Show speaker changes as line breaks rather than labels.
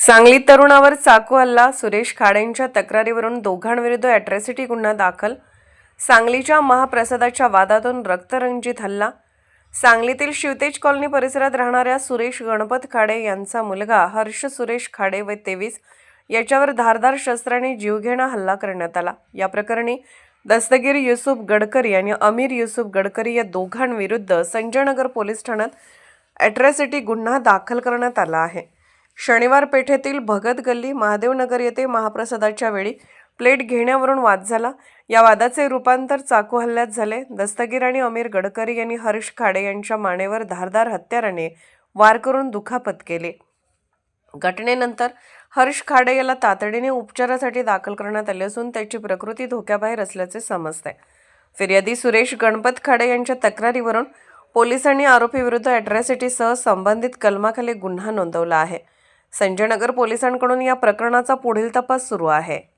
सांगलीत तरुणावर चाकू हल्ला सुरेश खाडेंच्या तक्रारीवरून दोघांविरुद्ध अॅट्रॉसिटी गुन्हा दाखल सांगलीच्या महाप्रसादाच्या वादातून रक्तरंजित हल्ला सांगलीतील शिवतेज कॉलनी परिसरात राहणाऱ्या सुरेश गणपत खाडे यांचा मुलगा हर्ष सुरेश खाडे व तेवीस याच्यावर धारदार शस्त्राने जीवघेणा हल्ला करण्यात आला. या प्रकरणी दस्तगीर युसुफ गडकरी आणि अमीर युसुफ गडकरी या दोघांविरुद्ध संजयनगर पोलीस ठाण्यात अॅट्रॉसिटी गुन्हा दाखल करण्यात आला आहे. शनिवार पेठेतील भगत गल्ली महादेवनगर येथे महाप्रसादाच्या वेळी प्लेट घेण्यावरून वाद झाला. या वादाचे रूपांतर चाकू हल्ल्यात झाले. दस्तगीर आणि अमीर गडकरी यांनी हर्ष खाडे यांच्या मानेवर धारदार हत्याराने वार करून दुखापत केले. घटनेनंतर हर्ष खाडे याला तातडीने उपचारासाठी दाखल करण्यात आले असून त्याची प्रकृती धोक्याबाहेर असल्याचे समजते. फिर्यादी सुरेश गणपत खाडे यांच्या तक्रारीवरून पोलिसांनी आरोपीविरुद्ध अॅट्रॉसिटीसह संबंधित कलमाखाली गुन्हा नोंदवला आहे. संजयनगर पोलिसांकडून या प्रकरणाचा पुढील तपास सुरू आहे.